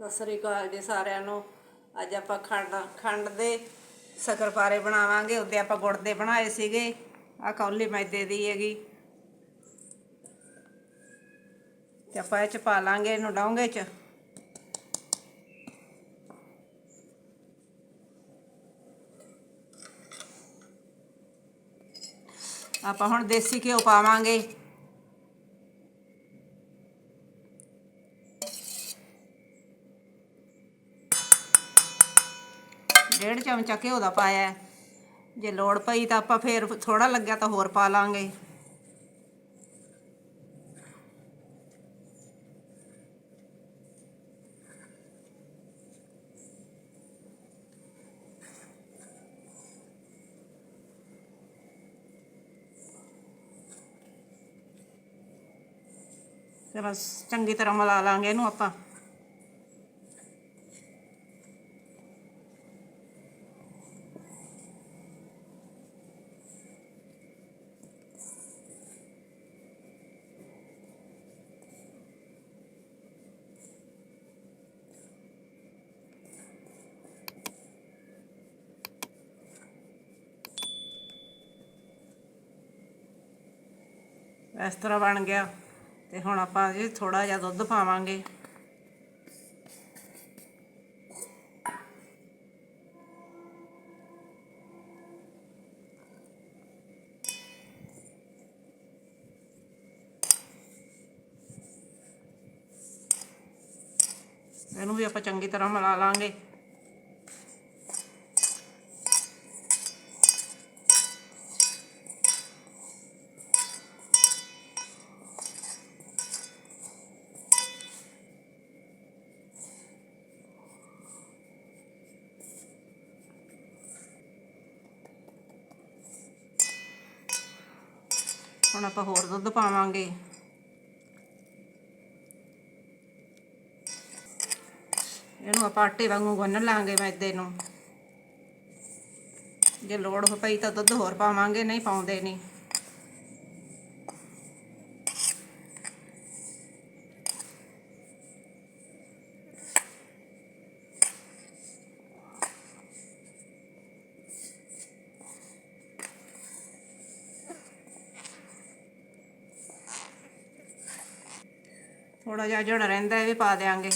ਸਤਿ ਸ੍ਰੀ ਅਕਾਲ ਜੀ ਸਾਰਿਆਂ ਨੂੰ। ਅੱਜ ਆਪਾਂ ਖੰਡ ਖੰਡ ਦੇ ਸ਼ਕਰਪਾਰੇ ਬਣਾਵਾਂਗੇ। ਉਹਦੇ ਆਪਾਂ ਗੁੜ ਦੇ ਬਣਾਏ ਸੀਗੇ। ਆ ਕੌਲੀ ਮੈਦੇ ਦੀ ਹੈਗੀ। ਤੇ ਆਪਾਂ ਇਹ ਚ ਪਾ ਲਾਂਗੇ, ਇਹਨੂੰ ਡੋਂਗੇ ਚ। ਆਪਾਂ ਹੁਣ ਦੇਸੀ ਘਿਓ ਪਾਵਾਂਗੇ। ਡੇਢ ਚਮਚਾ ਘਿਓ ਦਾ ਪਾਇਆ ਜੇ ਲੋੜ ਪਈ ਤਾਂ ਆਪਾਂ ਫੇਰ ਥੋੜਾ ਲੱਗਿਆ ਤਾਂ ਹੋਰ ਪਾ ਲਾਂਗੇ। ਤੇ ਬਸ ਚੰਗੀ ਤਰ੍ਹਾਂ ਮਿਲਾ ਲਾਂਗੇ ਇਹਨੂੰ ਆਪਾਂ। ਇਸ ਤਰ੍ਹਾਂ ਬਣ ਗਿਆ। ਤੇ ਹੁਣ ਆਪਾਂ ਜੀ ਥੋੜਾ ਜਿਹਾ ਦੁੱਧ ਪਾਵਾਂਗੇ। ਇਹਨੂੰ ਵੀ ਆਪਾਂ ਚੰਗੀ ਤਰ੍ਹਾਂ ਮਿਲਾ ਲਾਂਗੇ। ਹੁਣ ਆਪਾਂ ਹੋਰ ਦੁੱਧ ਪਾਵਾਂਗੇ। ਇਹਨੂੰ ਆਪਾਂ ਆਟੇ ਵਾਂਗੂ ਗੁੰਨ ਲਾਂਗੇ ਮੈਦੇ ਨੂੰ। ਜੇ ਲੋੜ ਹੋ ਪਈ ਤਾਂ ਦੁੱਧ ਹੋਰ ਪਾਵਾਂਗੇ, ਨਹੀਂ ਪਾਉਂਦੇ ਨਹੀਂ ਥੋੜਾ ਜਿਹਾ ਜਿਹੜਾ ਰਹਿੰਦਾ ਇਹ ਵੀ ਪਾ ਦੇਾਂਗੇ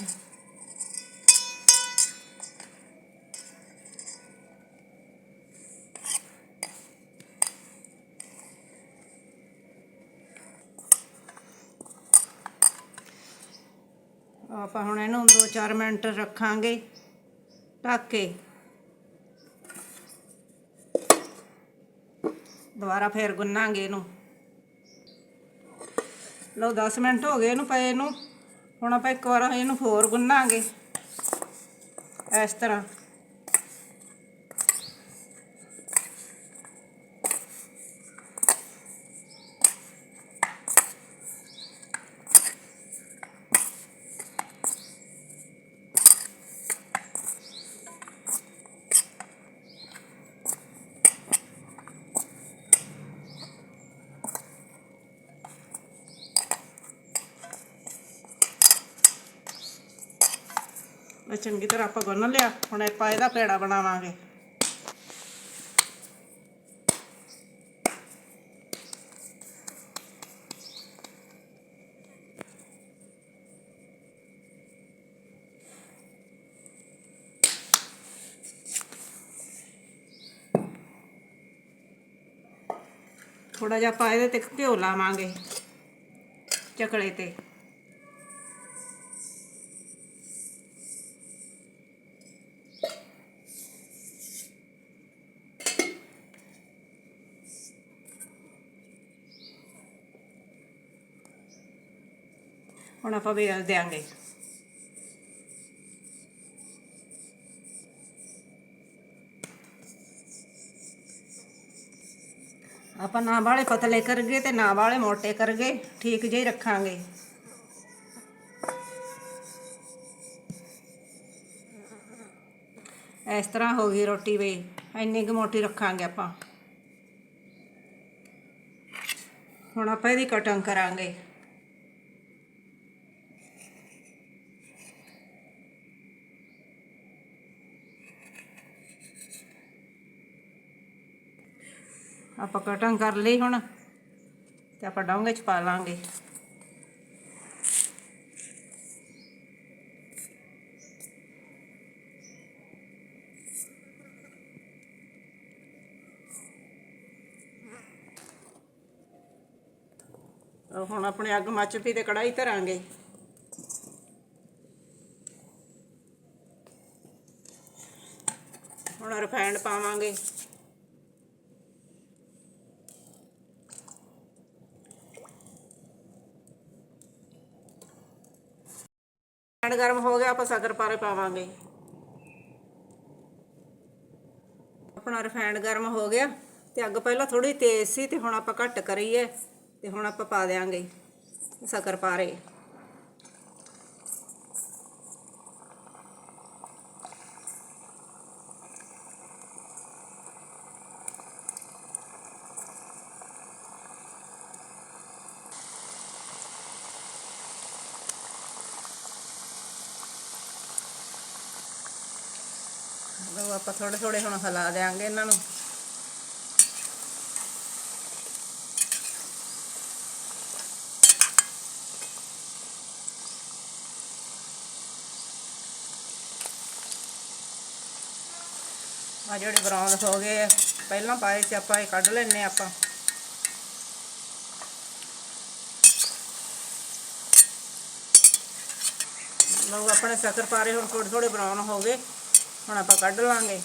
ਆਪਾਂ ਹੁਣ ਇਹਨੂੰ 2-4 ਮਿੰਟ ਰੱਖਾਂਗੇ ਢੱਕ ਕੇ। ਦੁਬਾਰਾ ਫੇਰ ਗੁੰਨਾਂਗੇ ਇਹਨੂੰ। ਲਓ 10 ਮਿੰਟ ਹੋ ਗਏ ਇਹਨੂੰ ਪਏ ਨੂੰ। ਹੁਣ ਆਪਾਂ ਇੱਕ ਵਾਰ ਇਹਨੂੰ ਹੋਰ ਗੁੰਨਾਂਗੇ। ਇਸ ਤਰ੍ਹਾਂ। ਇਹ ਚੰਗੀ ਤਰ੍ਹਾਂ ਆਪਾਂ ਗੁੰਨ ਲਿਆ। ਹੁਣ ਆਪਾਂ ਇਹਦਾ ਪੇੜਾ ਬਣਾਵਾਂਗੇ। ਥੋੜਾ ਜਿਹਾ ਆਪਾਂ ਇਹਦੇ ਤੇ ਘਿਓ ਲਾਵਾਂਗੇ। ਚਕਲੇ ਤੇ। ਹੁਣ ਆਪਾਂ ਵੇਲ ਦਿਆਂਗੇ। ਆਪਾਂ ਨਾ ਵਾਲੇ ਪਤਲੇ ਕਰਗੇ ਤੇ ਨਾ ਵਾਲੇ ਮੋਟੇ ਕਰਗੇ, ਠੀਕ ਜਿਹੇ ਰੱਖਾਂਗੇ। ਇਸ ਤਰ੍ਹਾਂ ਹੋ ਗਈ ਰੋਟੀ ਵੇ, ਇੰਨੀ ਕੁ ਮੋਟੀ ਰੱਖਾਂਗੇ ਆਪਾਂ। ਹੁਣ ਆਪਾਂ ਇਹਦੀ ਕਟਿੰਗ ਕਰਾਂਗੇ। ਆਪਾਂ ਕਟਿੰਗ ਕਰ ਲਈ ਹੁਣ ਤੇ ਆਪਾਂ ਡੋਂਗੇ ਚ ਪਾ ਲਾਂਗੇ। ਹੁਣ ਆਪਣੇ ਅੱਗ ਮੱਚ ਪਈ ਤੇ ਕੜਾਈ ਧਰਾਂਗੇ। ਹੁਣ ਰਿਫਾਈਂਡ ਪਾਵਾਂਗੇ। ਰਿਫਾਈਂਡ ਗਰਮ ਹੋ ਗਿਆ, ਆਪਾਂ ਸ਼ੱਕਰ ਪਾਰੇ ਪਾਵਾਂਗੇ। ਆਪਣਾ ਰਿਫਾਈਂਡ ਗਰਮ ਹੋ ਗਿਆ, ਤੇ ਅੱਗ ਪਹਿਲਾਂ ਥੋੜੀ ਤੇਜ਼ ਸੀ, ਤੇ ਹੁਣ ਆਪਾਂ ਘੱਟ ਕਰੀਏ, ਤੇ ਹੁਣ ਆਪਾਂ ਪਾ ਦਿਆਂਗੇ ਸ਼ੱਕਰ ਪਾਰੇ। ਲਓ ਆਪਾਂ ਥੋੜੇ ਥੋੜੇ ਹੁਣ ਹਿਲਾ ਦਿਆਂਗੇ ਇਹਨਾਂ ਨੂੰ। ਆ ਜਿਹੜੇ ਬਰਾਊਨ ਹੋ ਗਏ ਪਹਿਲਾਂ ਪਾਏ ਸੀ ਆਪਾਂ, ਇਹ ਕੱਢ ਲੈਣੇ ਆਪਾਂ। ਲਓ ਆਪਣੇ ਸ਼ੱਕਰ ਪਾਰੇ ਹੁਣ ਥੋੜੇ ਥੋੜੇ ਬਰਾਊਨ ਹੋ ਗਏ। ਹੁਣ ਆਪਾਂ ਕੱਢ ਲਾਂਗੇ।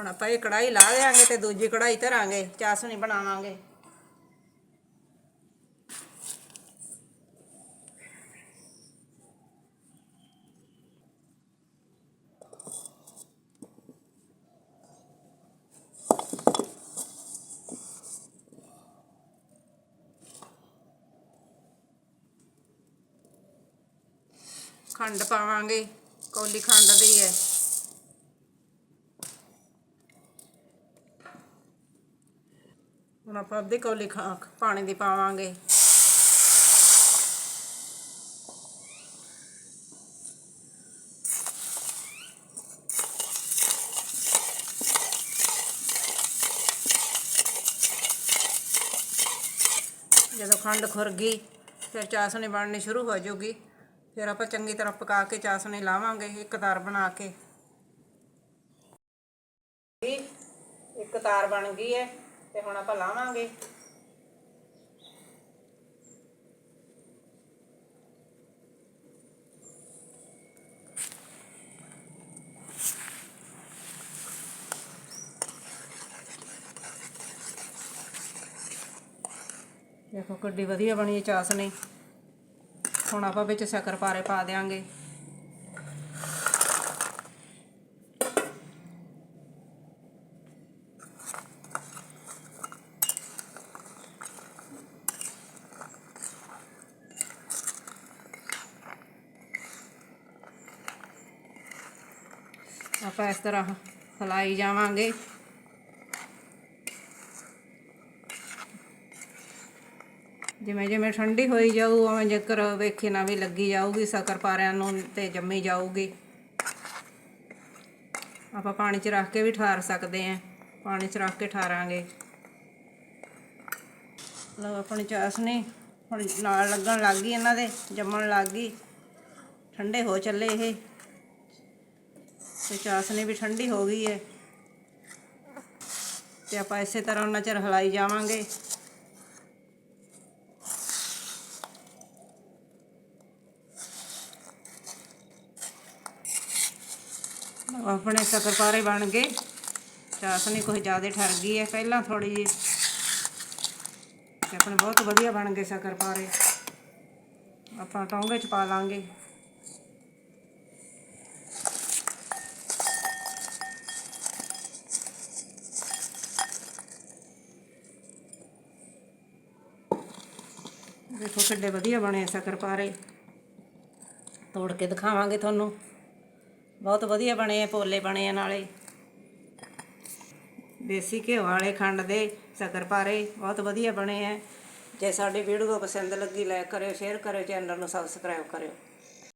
ਹੁਣ ਆਪਾਂ ਇਹ ਕੜਾਈ ਲਾ ਦੇਾਂਗੇ ਤੇ ਦੂਜੀ ਕੜਾਈ ਧਰਾਂਗੇ ਚਾਸਣੀ ਬਣਾਵਾਂਗੇ। ਖੰਡ ਪਾਵਾਂਗੇ, ਕੌਲੀ ਖੰਡ ਦੀ ਹੈ। ਹੁਣ ਆਪਾਂ ਅੱਧੀ ਕੌਲੀ ਖਾ- ਪਾਣੀ ਦੀ ਪਾਵਾਂਗੇ। ਜਦੋਂ ਖੰਡ ਖੁਰ ਗਈ, ਫਿਰ ਚਾਸਣੀ ਬਣਨੀ ਸ਼ੁਰੂ ਹੋ ਜਾਊਗੀ। ਫਿਰ ਆਪਾਂ ਚੰਗੀ ਤਰ੍ਹਾਂ ਪਕਾ ਕੇ ਚਾਸਣੀ ਲਾਵਾਂਗੇ, ਇੱਕ ਤਾਰ ਬਣਾ ਕੇ। ਇੱਕ ਤਾਰ ਬਣ ਗਈ ਹੈ। ਤੇ ਹੁਣ ਆਪਾਂ ਲਾਵਾਂਗੇ। ਦੇਖੋ ਕਿੱਡੀ ਵਧੀਆ ਬਣੀ ਹੈ ਚਾਸਣੀ ਹੁਣ ਆਪਾਂ ਵਿੱਚ ਸ਼ੱਕਰ ਪਾਰੇ ਪਾ ਦੇਾਂਗੇ ਆਪਾਂ ਇਸ ਤਰ੍ਹਾਂ ਹਲਾਈ ਜਾਵਾਂਗੇ। ਜਿਵੇਂ ਜਿਵੇਂ ਠੰਡੀ ਹੋਈ ਜਾਊ, ਉਵੇਂ ਜੇਕਰ ਵੇਖੇ ਨਾ ਵੀ ਲੱਗੀ ਜਾਊਗੀ, ਸ਼ੱਕਰ ਪਾਰਿਆਂ ਨੂੰ ਤੇ ਜੰਮੀ ਜਾਊਗੀ। ਆਪਾਂ ਪਾਣੀ 'ਚ ਰੱਖ ਕੇ ਵੀ ਠਾਰ ਸਕਦੇ ਆਂ ਪਾਣੀ 'ਚ ਰੱਖ ਕੇ ਠਾਰਾਂਗੇ। ਲਓ, ਆਪਣੀ ਚਾਸਨੀ ਹੁਣ ਨਾਲ ਲੱਗਣ ਲੱਗ ਗਈ ਇਹਨਾਂ ਦੇ, ਜੰਮਣ ਲੱਗ ਗਈ। ਠੰਡੇ ਹੋ ਚੱਲੇ ਇਹ। ਤੇ ਚਾਸਨੀ ਵੀ ਠੰਡੀ ਹੋ ਗਈ ਹੈ ਤੇ ਆਪਾਂ ਇਸੇ ਤਰ੍ਹਾਂ ਉਹਨਾਂ ਚਿਰ ਹਲਾਈ ਜਾਵਾਂਗੇ। ਆਪਣੇ ਸ਼ੱਕਰਪਾਰੇ ਬਣ ਗਏ। ਚਾਸਨੀ ਕੁਝ ਜ਼ਿਆਦਾ ਠਰ ਗਈ ਹੈ ਪਹਿਲਾਂ ਥੋੜੀ ਜਿਹੀ। ਤੇ ਆਪਣੇ ਬਹੁਤ ਵਧੀਆ ਬਣ ਗਏ ਸ਼ੱਕਰਪਾਰੇ। ਆਪਾਂ ਟੌਂਗੇ ਚ ਪਾ ਲਾਂਗੇ। ਦੇਖੋ ਕਿੱਡੇ ਵਧੀਆ ਬਣੇ ਆ ਸ਼ੱਕਰਪਾਰੇ ਤੋੜ ਕੇ ਦਿਖਾਵਾਂਗੇ ਤੁਹਾਨੂੰ। ਬਹੁਤ ਵਧੀਆ ਬਣੇ ਆ ਪੋਲੇ ਬਣੇ ਆ ਨਾਲੇ। ਦੇਸੀ ਘਿਓ ਵਾਲੇ ਖੰਡ ਦੇ ਸ਼ੱਕਰਪਾਰੇ ਬਹੁਤ ਵਧੀਆ ਬਣੇ ਆ। ਜੇ ਸਾਡੀ ਵੀਡੀਓ ਪਸੰਦ ਲੱਗੀ ਲਾਇਕ ਕਰਿਓ ਸ਼ੇਅਰ ਕਰਿਓ ਚੈਨਲ ਨੂੰ ਸਬਸਕ੍ਰਾਈਬ ਕਰਿਓ।